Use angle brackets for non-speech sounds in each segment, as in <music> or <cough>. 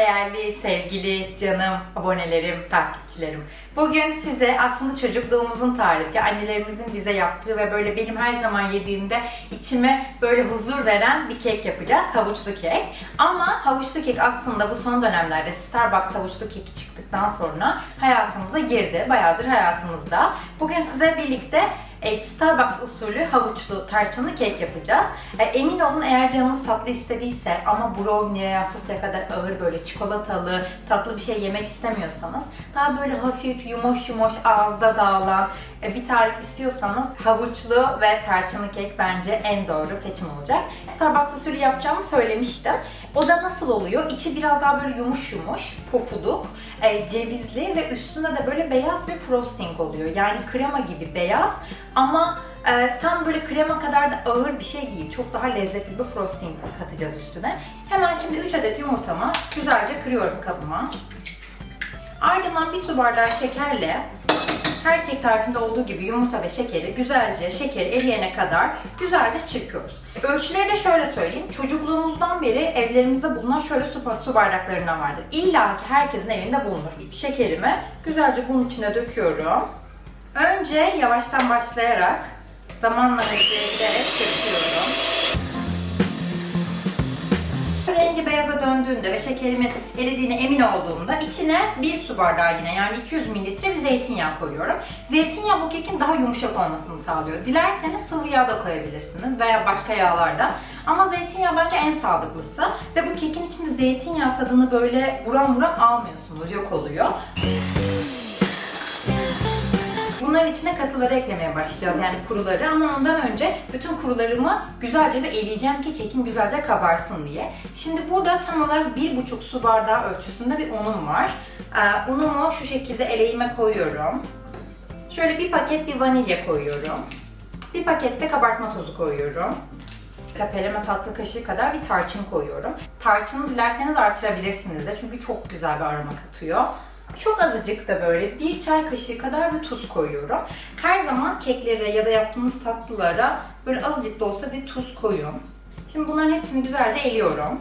değerli, sevgili, canım, abonelerim, takipçilerim. Bugün size aslında çocukluğumuzun tarifi, annelerimizin bize yaptığı ve böyle benim her zaman yediğimde içime böyle huzur veren bir kek yapacağız. Havuçlu kek. Ama havuçlu kek aslında bu son dönemlerde Starbucks havuçlu keki çıktıktan sonra hayatımıza girdi. Bayağıdır hayatımızda. Bugün size birlikte e, Starbucks usulü havuçlu tarçınlı kek yapacağız. E, emin olun eğer canınız tatlı istediyse ama brownie veya sufle kadar ağır böyle çikolatalı tatlı bir şey yemek istemiyorsanız daha böyle hafif yumuş yumuş ağızda dağılan e, bir tarif istiyorsanız havuçlu ve tarçınlı kek bence en doğru seçim olacak. Starbucks usulü yapacağımı söylemiştim. O da nasıl oluyor? İçi biraz daha böyle yumuş yumuş, pofuduk, cevizli ve üstünde de böyle beyaz bir frosting oluyor. Yani krema gibi beyaz ama e, tam böyle krema kadar da ağır bir şey değil. Çok daha lezzetli bir frosting katacağız üstüne. Hemen şimdi 3 adet yumurtamı güzelce kırıyorum kabıma. Ardından bir su bardağı şekerle her kek tarifinde olduğu gibi yumurta ve şekeri güzelce şekeri eriyene kadar güzelce çırpıyoruz. Ölçüleri de şöyle söyleyeyim. Çocukluğumuzdan beri evlerimizde bulunan şöyle su, su bardaklarından vardır. İlla ki herkesin evinde bulunur. Şekerimi güzelce bunun içine döküyorum. Önce yavaştan başlayarak zamanla giderek çırpıyorum. Rengi beyaza döndüğünde ve şekerimin eridiğine emin olduğumda içine bir su bardağı yine yani 200 mililitre bir zeytinyağı koyuyorum. Zeytinyağı bu kekin daha yumuşak olmasını sağlıyor. Dilerseniz sıvı yağ da koyabilirsiniz veya başka yağlarda. Ama zeytinyağı bence en sağlıklısı ve bu kekin içinde zeytinyağı tadını böyle buram buram almıyorsunuz, yok oluyor. Bunların içine katıları eklemeye başlayacağız yani kuruları ama ondan önce bütün kurularımı güzelce bir eleyeceğim ki kekim güzelce kabarsın diye. Şimdi burada tam olarak 1,5 su bardağı ölçüsünde bir unum var. Ee, unumu şu şekilde eleğime koyuyorum. Şöyle bir paket bir vanilya koyuyorum. Bir paket de kabartma tozu koyuyorum. Tepeleme tatlı kaşığı kadar bir tarçın koyuyorum. Tarçını dilerseniz artırabilirsiniz de çünkü çok güzel bir aroma katıyor. Çok azıcık da böyle bir çay kaşığı kadar bir tuz koyuyorum. Her zaman keklere ya da yaptığınız tatlılara böyle azıcık da olsa bir tuz koyun. Şimdi bunların hepsini güzelce eliyorum.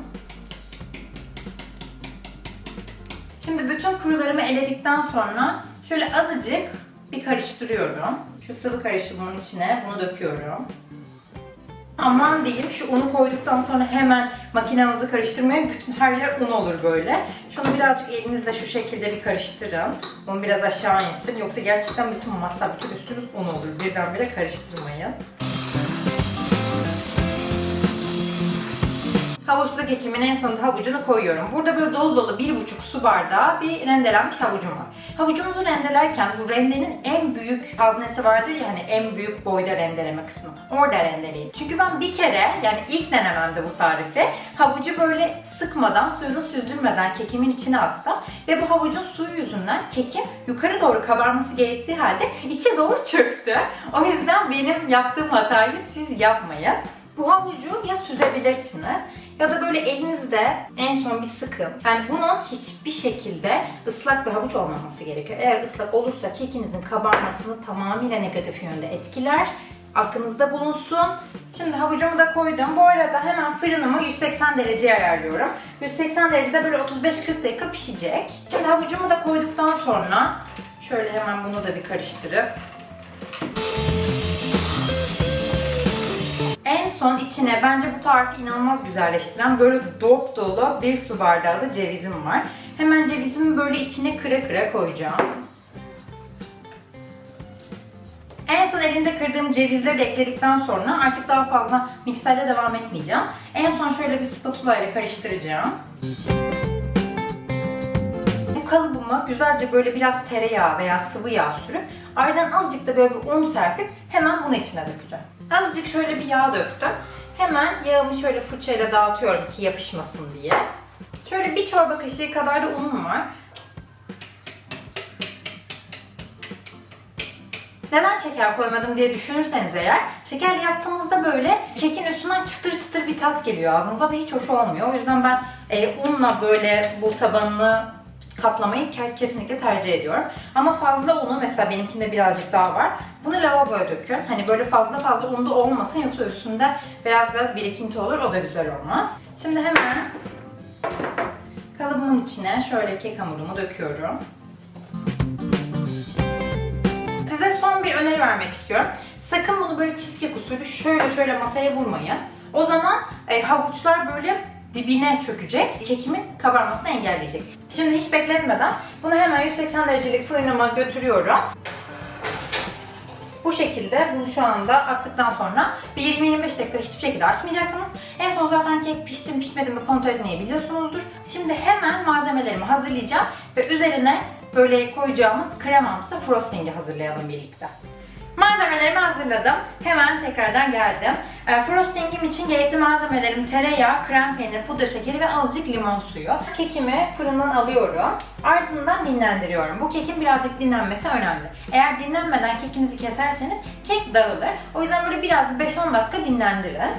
Şimdi bütün kurularımı eledikten sonra şöyle azıcık bir karıştırıyorum. Şu sıvı karışımın içine bunu döküyorum. Aman diyeyim şu unu koyduktan sonra hemen makinenizi karıştırmayın. Bütün her yer un olur böyle. Şunu birazcık elinizle şu şekilde bir karıştırın. Un biraz aşağı insin. Yoksa gerçekten bütün masa, bütün üstünüz un olur. Birdenbire karıştırmayın. Havuçlu kekimin en sonunda havucunu koyuyorum. Burada böyle dolu dolu bir buçuk su bardağı bir rendelenmiş havucum var. Havucumuzu rendelerken bu rendenin en büyük haznesi vardır ya hani en büyük boyda rendeleme kısmı. Orada rendeleyin. Çünkü ben bir kere yani ilk denememde bu tarifi havucu böyle sıkmadan suyunu süzdürmeden kekimin içine attım. Ve bu havucun suyu yüzünden kekim yukarı doğru kabarması gerektiği halde içe doğru çöktü. O yüzden benim yaptığım hatayı siz yapmayın. Bu havucu ya süzebilirsiniz ya da böyle elinizde en son bir sıkın. Yani bunun hiçbir şekilde ıslak bir havuç olmaması gerekiyor. Eğer ıslak olursa kekinizin kabarmasını tamamıyla negatif yönde etkiler. Aklınızda bulunsun. Şimdi havucumu da koydum. Bu arada hemen fırınımı 180 dereceye ayarlıyorum. 180 derecede böyle 35-40 dakika pişecek. Şimdi havucumu da koyduktan sonra şöyle hemen bunu da bir karıştırıp Son içine bence bu tarifi inanılmaz güzelleştiren böyle dop dolu bir su bardağı da cevizim var. Hemen cevizimi böyle içine kıra kıra koyacağım. En son elimde kırdığım cevizleri de ekledikten sonra artık daha fazla mikserle devam etmeyeceğim. En son şöyle bir spatula ile karıştıracağım. Bu kalıbımı güzelce böyle biraz tereyağı veya sıvı yağ sürüp ardından azıcık da böyle bir un serpip hemen bunu içine dökeceğim. Azıcık şöyle bir yağ döktüm. Hemen yağımı şöyle fırçayla dağıtıyorum ki yapışmasın diye. Şöyle bir çorba kaşığı kadar da unum var. Neden şeker koymadım diye düşünürseniz eğer, şekerli yaptığınızda böyle kekin üstünden çıtır çıtır bir tat geliyor ağzınıza ve hiç hoş olmuyor. O yüzden ben e, unla böyle bu tabanını kaplamayı ke- kesinlikle tercih ediyorum. Ama fazla unu mesela benimkinde birazcık daha var. Bunu lavaboya dökün. Hani böyle fazla fazla un da olmasın yoksa üstünde beyaz beyaz birikinti olur. O da güzel olmaz. Şimdi hemen kalıbımın içine şöyle kek hamurumu döküyorum. Size son bir öneri vermek istiyorum. Sakın bunu böyle cheesecake usulü şöyle şöyle masaya vurmayın. O zaman e, havuçlar böyle dibine çökecek. Kekimin kabarmasını engelleyecek. Şimdi hiç bekletmeden bunu hemen 180 derecelik fırınıma götürüyorum. Bu şekilde bunu şu anda attıktan sonra bir 20-25 dakika hiçbir şekilde açmayacaksınız. En son zaten kek pişti mi pişmedi mi kontrol etmeyi biliyorsunuzdur. Şimdi hemen malzemelerimi hazırlayacağım ve üzerine böyle koyacağımız kremamsı frosting'i hazırlayalım birlikte. Malzemelerimi hazırladım. Hemen tekrardan geldim. E, frostingim için gerekli malzemelerim tereyağı, krem peynir, pudra şekeri ve azıcık limon suyu. Kekimi fırından alıyorum. Ardından dinlendiriyorum. Bu kekin birazcık dinlenmesi önemli. Eğer dinlenmeden kekinizi keserseniz kek dağılır. O yüzden böyle biraz 5-10 dakika dinlendirin.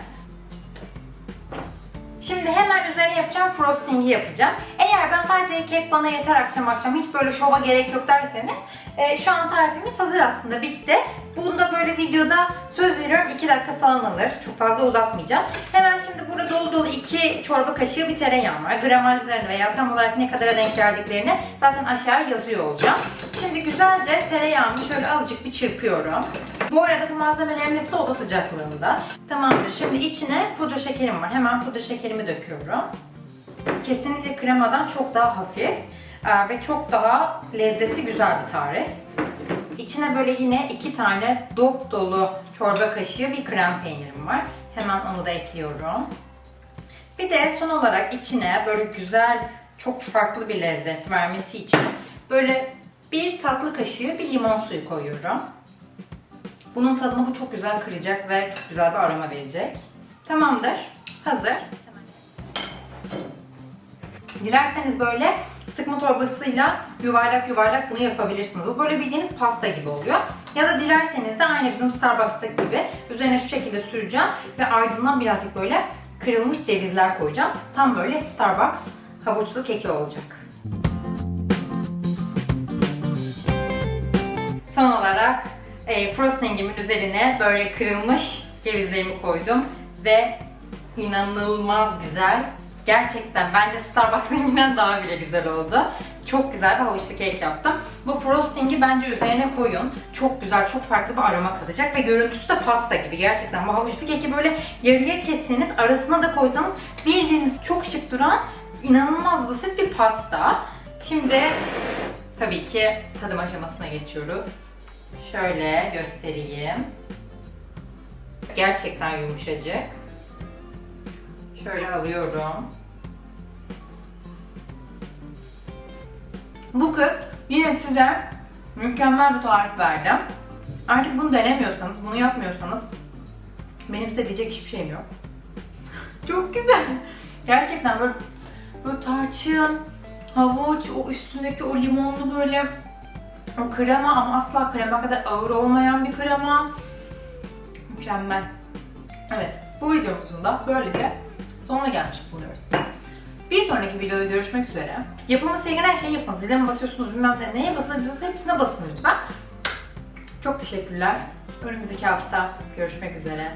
Şimdi hemen üzerine yapacağım frosting'i yapacağım. Eğer ben sadece kek bana yeter akşam akşam hiç böyle şova gerek yok derseniz e, şu an tarifimiz hazır aslında bitti. Bunu da böyle videoda söz veriyorum 2 dakika falan alır. Çok fazla uzatmayacağım. Hemen şimdi burada dolu dolu 2 çorba kaşığı bir tereyağım var. Gramajlarını veya tam olarak ne kadara denk geldiklerini zaten aşağıya yazıyor olacağım. Şimdi güzelce tereyağımı şöyle azıcık bir çırpıyorum. Bu arada bu malzemelerin hepsi oda sıcaklığında. Tamamdır. Şimdi içine pudra şekerim var. Hemen pudra şekerimi döküyorum. Kesinlikle kremadan çok daha hafif e, ve çok daha lezzeti güzel bir tarif. İçine böyle yine iki tane dop dolu çorba kaşığı bir krem peynirim var. Hemen onu da ekliyorum. Bir de son olarak içine böyle güzel, çok farklı bir lezzet vermesi için böyle bir tatlı kaşığı bir limon suyu koyuyorum. Bunun tadını bu çok güzel kıracak ve çok güzel bir aroma verecek. Tamamdır. Hazır. Dilerseniz böyle sıkma torbasıyla yuvarlak yuvarlak bunu yapabilirsiniz. Bu böyle bildiğiniz pasta gibi oluyor. Ya da dilerseniz de aynı bizim Starbucks'taki gibi üzerine şu şekilde süreceğim ve ardından birazcık böyle kırılmış cevizler koyacağım. Tam böyle Starbucks havuçlu keki olacak. Son olarak e, frostingimin üzerine böyle kırılmış cevizlerimi koydum ve inanılmaz güzel. Gerçekten bence Starbucks'ınkinden daha bile güzel oldu. Çok güzel bir havuçlu kek yaptım. Bu frostingi bence üzerine koyun. Çok güzel, çok farklı bir aroma katacak ve görüntüsü de pasta gibi. Gerçekten bu havuçlu keki böyle yarıya kesseniz, arasına da koysanız bildiğiniz çok şık duran inanılmaz basit bir pasta. Şimdi tabii ki tadım aşamasına geçiyoruz. Şöyle göstereyim. Gerçekten yumuşacık. Şöyle alıyorum. Bu kız yine size mükemmel bir tarif verdim. Artık bunu denemiyorsanız, bunu yapmıyorsanız benim size diyecek hiçbir şeyim yok. <laughs> Çok güzel. Gerçekten böyle, böyle tarçın, havuç, o üstündeki o limonlu böyle o krema ama asla krema kadar ağır olmayan bir krema. Mükemmel. Evet, bu videomuzun da böylece sonuna gelmiş bulunuyoruz. Bir sonraki videoda görüşmek üzere. Yapılması gereken her şeyi yapın. Zile mi basıyorsunuz bilmem ne. Neye basabiliyorsanız hepsine basın lütfen. Çok teşekkürler. Önümüzdeki hafta görüşmek üzere.